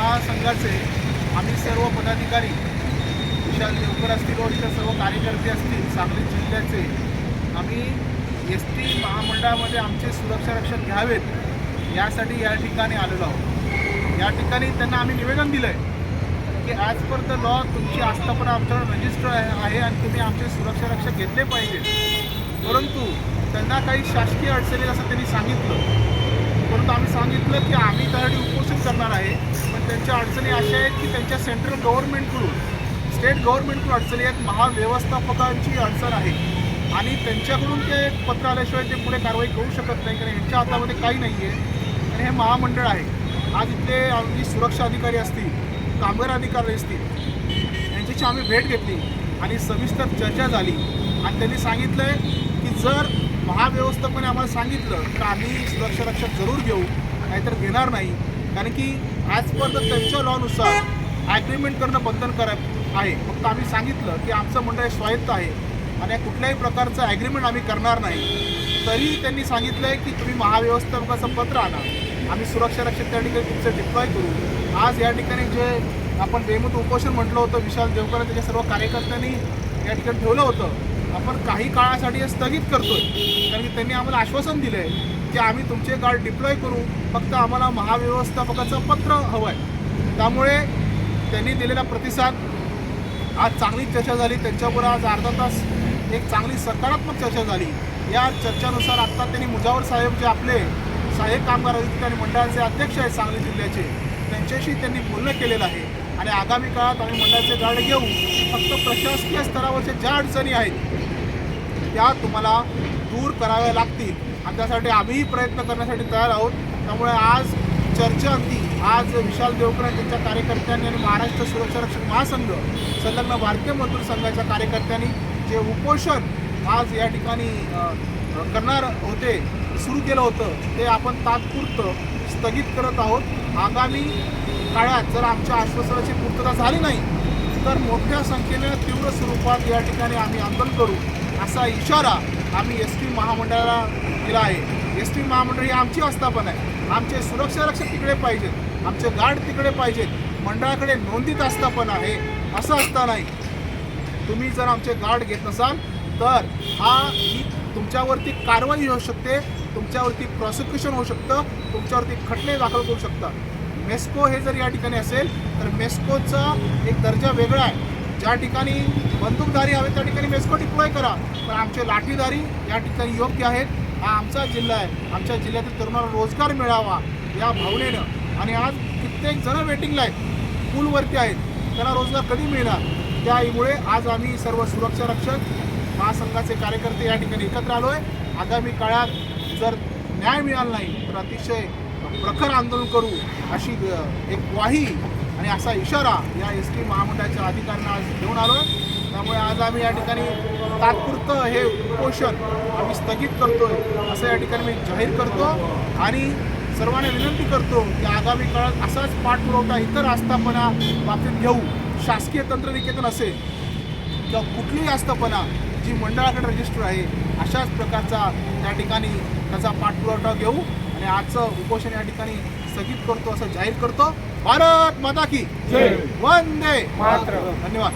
महासंघाचे आम्ही सर्व पदाधिकारी विशाल देवकर असतील व इतर सर्व कार्यकर्ते असतील सांगली जिल्ह्याचे आम्ही एस टी महामंडळामध्ये आमचे सुरक्षा रक्षक घ्यावेत यासाठी या ठिकाणी आलेलो आहोत. या ठिकाणी त्यांना आम्ही निवेदन दिलं आहे की ॲज पर द लॉ तुमची आस्थापना आमच्यावर रजिस्टर आहे आणि तुम्ही आमचे सुरक्षा रक्षक घेतले पाहिजे. परंतु त्यांना काही शासकीय अडचणी असं त्यांनी सांगितलं. परंतु आम्ही सांगितलं की आम्ही त्यासाठी उपोषण करणार आहे. त्यांच्या अडचणी अशा आहेत की त्यांच्या सेंट्रल गव्हर्नमेंटकडून स्टेट गव्हर्नमेंटकडून अडचणी आहेत महाव्यवस्थापकांची अडचण आहे. आणि त्यांच्याकडून ते पत्र आल्याशिवाय ते पुढे कारवाई करू शकत नाही कारण यांच्या हातामध्ये काही नाही आहे आणि हे महामंडळ आहे. आज इथले आम्ही सुरक्षा अधिकारी असतील कामगार अधिकारी असतील यांच्याशी आम्ही भेट घेतली आणि सविस्तर चर्चा झाली. आणि त्यांनी सांगितलं आहे की जर महाव्यवस्थापने आम्हाला सांगितलं तर आम्ही सुरक्षा रक्षक जरूर घेऊ नाहीतर घेणार नाही. कारण की ॲज पर द त्यांच्या लॉनुसार ॲग्रीमेंट करणं बंधनकारक आहे. फक्त आम्ही सांगितलं की आमचं मंडळ हे स्वायत्त आहे. आणि कुठल्याही प्रकारचं ॲग्रीमेंट आम्ही करणार नाही. तरी त्यांनी सांगितलं आहे की तुम्ही महाव्यवस्थापकाचं पत्र आणा आम्ही सुरक्षा रक्षक त्या ठिकाणी तुमचं डिप्लॉय करू. आज या ठिकाणी जे आपण बेमुत उपोषण म्हटलं होतं विशाल देवकर त्याच्या सर्व कार्यकर्त्यांनी या ठिकाणी ठेवलं होतं. आपण काही काळासाठी हे स्थगित करतोय. कारण की त्यांनी आम्हाला आश्वासन दिलं आहे की आम्ही तुमचे गार्ड डिप्लॉय करू. फक्त आम्हाला महाव्यवस्थापकाचं पत्र हवं आहे त्यामुळे त्यांनी दिलेला प्रतिसाद आज चांगली चर्चा झाली. त्यांच्यावर आज अर्धा तास एक चांगली सकारात्मक चर्चा झाली. या चर्चानुसार आत्ता त्यांनी मुजावर साहेब जे आपले सहाय्यक कामगार अधिकारी आणि मंडळाचे अध्यक्ष आहेत सांगली जिल्ह्याचे त्यांच्याशी त्यांनी बोलणं केलेलं आहे. आणि आगामी काळात आम्ही मंडळाचे गार्ड घेऊ. फक्त प्रशासकीय स्तरावरच्या ज्या अडचणी आहेत त्या तुम्हाला दूर कराव्या लागतील. आणि त्यासाठी आम्हीही प्रयत्न करण्यासाठी तयार आहोत. त्यामुळे आज चर्चा अंती. आज विशाल देवकर त्यांच्या कार्यकर्त्यांनी आणि महाराष्ट्र सुरक्षा रक्षक महासंघ संलग्न भारतीय मजदूर संघाच्या कार्यकर्त्यांनी जे उपोषण आज या ठिकाणी करणार होते सुरू केलं होतं ते आपण तात्पुरतं स्थगित करत आहोत. आगामी काळात जर आमच्या आश्वासनाची पूर्तता झाली नाही तर मोठ्या संख्येने तीव्र स्वरूपात या ठिकाणी आम्ही आंदोलन करू असा इशारा आम्ही एस टी महामंडळाला दिला आहे. एस टी महामंडळ ही आमची आस्थापना आहे. आमचे सुरक्षा रक्षक तिकडे पाहिजेत. आमचे गार्ड तिकडे पाहिजेत. मंडळाकडे नोंदीत आस्थापना आहे. असं असतानाही तुम्ही जर आमचे गार्ड घेत नसाल तर हा ही तुमच्यावरती कारवाई होऊ शकते. तुमच्यावरती प्रॉसिक्युशन होऊ शकतं. तुमच्यावरती खटले दाखल करू शकतात. मेस्को हे जर या ठिकाणी असेल तर मेस्कोचा एक दर्जा वेगळा आहे. ज्या ठिकाणी बंदूकधारी हवे त्या ठिकाणी मेस्को डिप्लॉय करा. पण आमचे लाठीधारी या ठिकाणी योग्य आहेत. हा आमचा जिल्हा आहे. आमच्या जिल्ह्यातील तरुणाला रोजगार मिळावा या भावनेनं. आणि आज कित्येक जण वेटिंगला आहेत. पूलवरती आहेत. त्यांना रोजगार कधी मिळणार? त्यामुळे आज आम्ही सर्व सुरक्षा रक्षक महासंघाचे कार्यकर्ते या ठिकाणी एकत्र आलो आहे आगामी काळात जर न्याय मिळाला नाही तर अतिशय प्रखर आंदोलन करू अशी एक ग्वाही आणि असा इशारा या एस टी महामंडळाच्या अधिकाऱ्यांना आज घेऊन आलो त्यामुळे आज आम्ही या ठिकाणी तात्पुरतं हे उपोषण आम्ही स्थगित करतोय असं या ठिकाणी मी जाहीर करतो आणि सर्वांना विनंती करतो की आगामी काळात असाच पाठपुरवठा इतर आस्थापना बाबतीत घेऊ. शासकीय तंत्रनिकेतन असेल किंवा कुठलीही आस्थापना जी मंडळाकडे रजिस्टर आहे अशाच प्रकारचा त्या ठिकाणी त्याचा पाठपुरवठा घेऊ. आणि आजचं उपोषण या ठिकाणी स्थगित करतो असं जाहीर करतो भारत माता की जय. वंदे. धन्यवाद